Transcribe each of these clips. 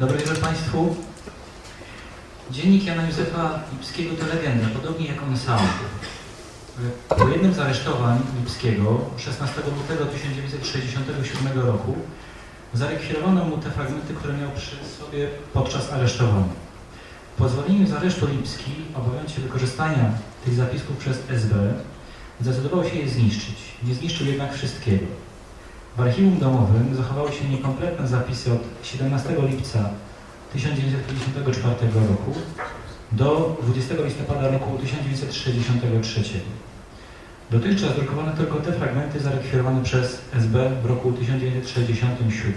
Dobry wieczór Państwu. Dziennik Jana Józefa Lipskiego to legenda, podobnie jak on sam. Po jednym z aresztowań Lipskiego 16 lutego 1967 roku zarekwirowano mu te fragmenty, które miał przy sobie podczas aresztowania. Po zwolnieniu z aresztu Lipski, obawiając się wykorzystania tych zapisków przez SB, zdecydował się je zniszczyć. Nie zniszczył jednak wszystkiego. W archiwum domowym zachowały się niekompletne zapisy od 17 lipca 1954 roku do 20 listopada roku 1963. Dotychczas drukowano tylko te fragmenty zarekwirowane przez SB w roku 1967.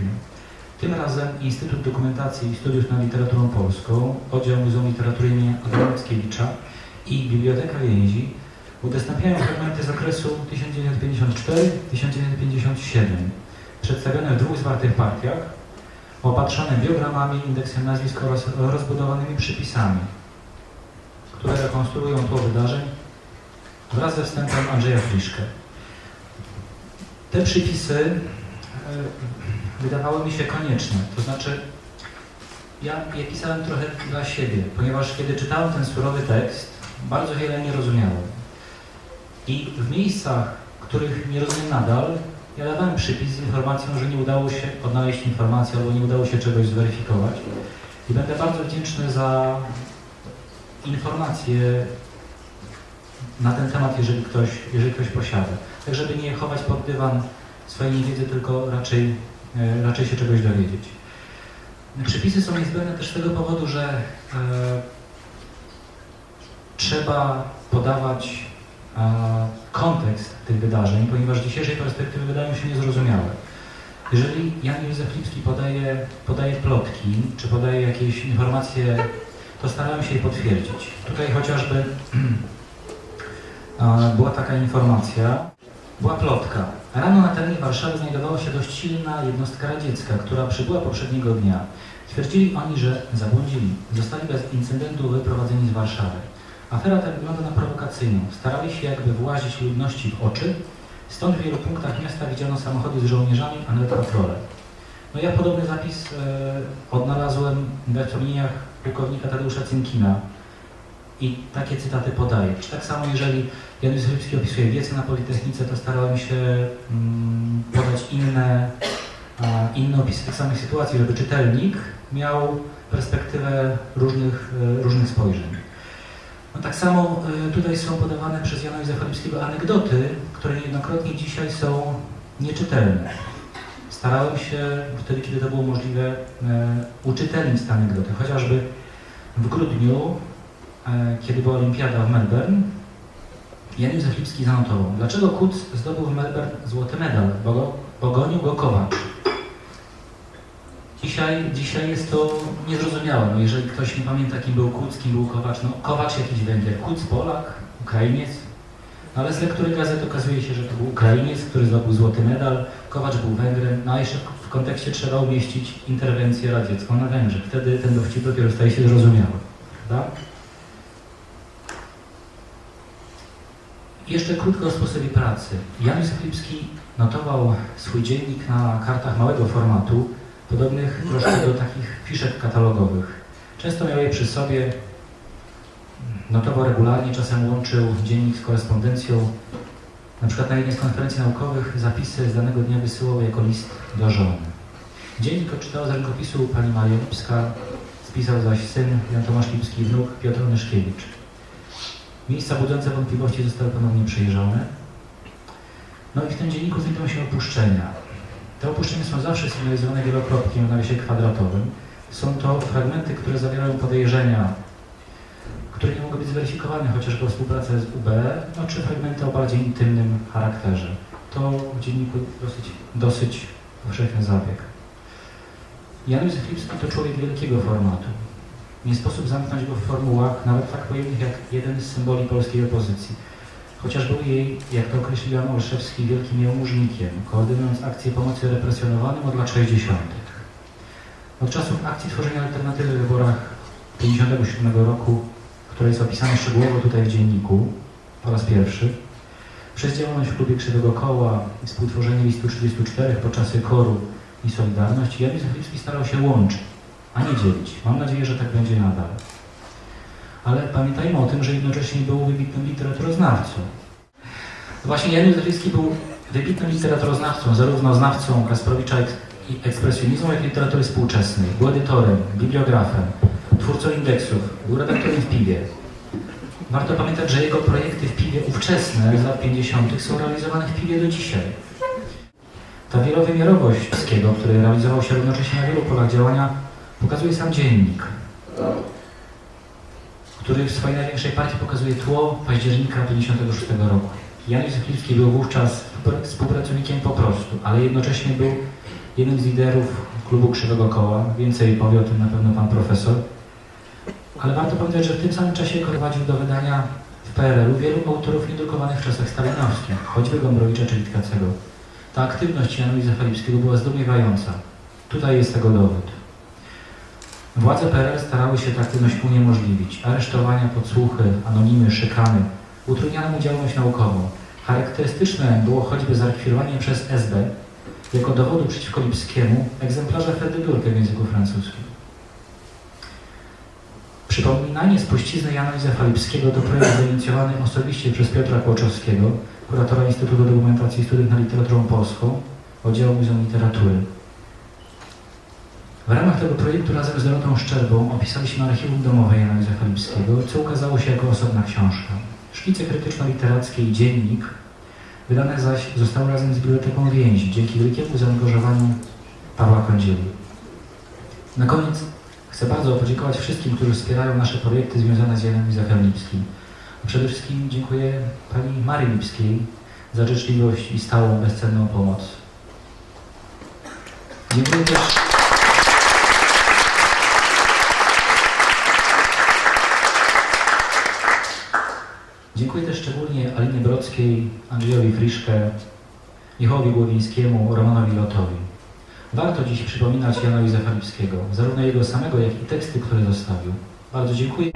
Tym razem Instytut Dokumentacji i Studiów nad Literaturą Polską, Oddział Muzeum Literatury im. Adama Mickiewicza i Biblioteka Więzi udostępniają fragmenty z okresu 1954-1957, przedstawione w dwóch zwartych partiach, opatrzone biogramami, indeksem nazwisk oraz rozbudowanymi przypisami, które rekonstruują tło wydarzeń wraz ze wstępem Andrzeja Friszke. Te przypisy e, wydawały mi się konieczne, to znaczy ja je pisałem trochę dla siebie, ponieważ kiedy czytałem ten surowy tekst, bardzo wiele nie rozumiałem. I w miejscach, których nie rozumiem nadal, ja dawałem przypis z informacją, że nie udało się odnaleźć informacji albo nie udało się czegoś zweryfikować. I będę bardzo wdzięczny za informacje na ten temat, jeżeli ktoś, jeżeli ktoś posiada. Tak, żeby nie chować pod dywan swojej niewiedzy, tylko raczej, e, raczej się czegoś dowiedzieć. Przepisy są niezbędne też z tego powodu, że e, trzeba podawać kontekst tych wydarzeń, ponieważ z dzisiejszej perspektywy wydają się niezrozumiałe. Jeżeli Jan Józef Lipski podaje, podaje plotki, czy podaje jakieś informacje, to starałem się je potwierdzić. Tutaj chociażby była taka informacja, była plotka. Rano na terenie Warszawy znajdowała się dość silna jednostka radziecka, która przybyła poprzedniego dnia. Twierdzili oni, że zabłądzili. Zostali bez incydentu wyprowadzeni z Warszawy. Afera ta wygląda na prowokacyjną. Starali się jakby włazić ludności w oczy, stąd w wielu punktach miasta widziano samochody z żołnierzami, a nawet patrole. No ja podobny zapis e, odnalazłem we wspomnieniach pułkownika Tadeusza Cynkina i takie cytaty podaję. Czy tak samo jeżeli Jan Lipski opisuje wiece na Politechnice, to starałem się mm, podać inne, a, inne opisy tych samych sytuacji, żeby czytelnik miał perspektywę różnych, e, różnych spojrzeń. No tak samo y, tutaj są podawane przez Jana Józefa anegdoty, które niejednokrotnie dzisiaj są nieczytelne. Starałem się wtedy, kiedy to było możliwe, e, uczytelnić te anegdoty. Chociażby w grudniu, e, kiedy była olimpiada w Melbourne, Jan Józef Lipski zanotował, dlaczego Kuc zdobył w Melbourne złoty medal, bo, go, bo gonił go Kowacz. Dzisiaj, dzisiaj jest to niezrozumiałe. No jeżeli ktoś nie pamięta, kim był Kuc, kim był Kowacz, no Kowacz jakiś Węgier, Kuc Polak, Ukrainiec. No ale z lektury gazet okazuje się, że to był Ukrainiec, który zdobył złoty medal, Kowacz był Węgrem, no a jeszcze w kontekście trzeba umieścić interwencję radziecką na Węgrzech. Wtedy ten dowcip dopiero staje się zrozumiały. Prawda? Jeszcze krótko o sposobie pracy. Jan Józef Lipski notował swój dziennik na kartach małego formatu, podobnych troszkę do takich fiszek katalogowych. Często miał je przy sobie, notował regularnie, czasem łączył dziennik z korespondencją. Na przykład na jednej z konferencji naukowych zapisy z danego dnia wysyłał jako list do żony. Dziennik odczytał z rękopisu pani Maria Lipska, spisał zaś syn Jan Tomasz Lipski wnuk Piotr Nyszkiewicz. Miejsca budzące wątpliwości zostały ponownie przejrzane. No i w tym dzienniku znajdują się opuszczenia. Te opuszczenia są zawsze sygnalizowane wielokropkiem w nawiasie kwadratowym. Są to fragmenty, które zawierają podejrzenia, które nie mogą być zweryfikowane, chociażby o współpracę z UB, no, czy fragmenty o bardziej intymnym charakterze. To w dzienniku dosyć, dosyć powszechny zabieg. Jan Józef Lipski to człowiek wielkiego formatu. Nie sposób zamknąć go w formułach, nawet tak pojemnych jak jeden z symboli polskiej opozycji. Chociaż był jej, jak to określił Jan Olszewski, wielkim jałmużnikiem, koordynując akcje pomocy represjonowanym od lat 60. Od czasów akcji tworzenia alternatywy w wyborach 57 roku, która jest opisana szczegółowo tutaj w dzienniku po raz pierwszy, przez działalność w klubie Krzywego Koła i współtworzenie listu 34 po czasy Koru i Solidarność, Jan Józef Lipski starał się łączyć a nie dzielić. Mam nadzieję, że tak będzie nadal. Ale pamiętajmy o tym, że jednocześnie był wybitnym literaturoznawcą. Właśnie Jan Józefowski był wybitnym literaturoznawcą, zarówno znawcą Kasprowicza ekspresjonizmu, jak i literatury współczesnej. Był edytorem, bibliografem, twórcą indeksów, był redaktorem w Piwie. Warto pamiętać, że jego projekty w Piwie ówczesne z lat 50. są realizowane w Piwie do dzisiaj. Ta wielowymiarowość Skiego, który realizował się równocześnie na wielu polach działania, pokazuje sam dziennik, który w swojej największej partii pokazuje tło października 56 roku. Jan Józef Lipski był wówczas współpra- współpracownikiem po prostu, ale jednocześnie był jednym z liderów klubu Krzywego Koła. Więcej powie o tym na pewno pan profesor. Ale warto pamiętać, że w tym samym czasie prowadził do wydania w PRL-u wielu autorów niedrukowanych w czasach stalinowskich, choćby Gombrowicza czy Witkacego. Ta aktywność Jana Józefa Lipskiego była zdumiewająca. Tutaj jest tego dowód. Władze PRL starały się tę aktywność uniemożliwić. Aresztowania, podsłuchy, anonimy, szykany. Utrudniano mu działalność naukową. Charakterystyczne było choćby zarekwirowanie przez SB jako dowodu przeciwko Lipskiemu egzemplarza Fedy Durkę w języku francuskim. Przypominanie spuścizny Jana Józefa Lipskiego to projekt zainicjowany osobiście przez Piotra Kłoczowskiego, kuratora Instytutu Dokumentacji i Studiów nad Literaturą Polską, Oddziału Muzeum Literatury. W ramach tego projektu razem z Dorotą Szczerbą opisaliśmy archiwum domowe Jana Józefa Lipskiego, co ukazało się jako osobna książka. Szkice krytyczno-literackie i dziennik wydane zaś zostały razem z Biblioteką Więzi, dzięki wielkiemu zaangażowaniu Pawła Kądzieli. Na koniec chcę bardzo podziękować wszystkim, którzy wspierają nasze projekty związane z Janem Józefem Lipskim. Przede wszystkim dziękuję pani Marii Lipskiej za życzliwość i stałą, bezcenną pomoc. Dziękuję też Dziękuję też szczególnie Alinie Brockiej, Andrzejowi Friszke, Michałowi Głowińskiemu, Romanowi Lotowi. Warto dziś przypominać Jana Józefa zarówno jego samego, jak i teksty, które zostawił. Bardzo dziękuję.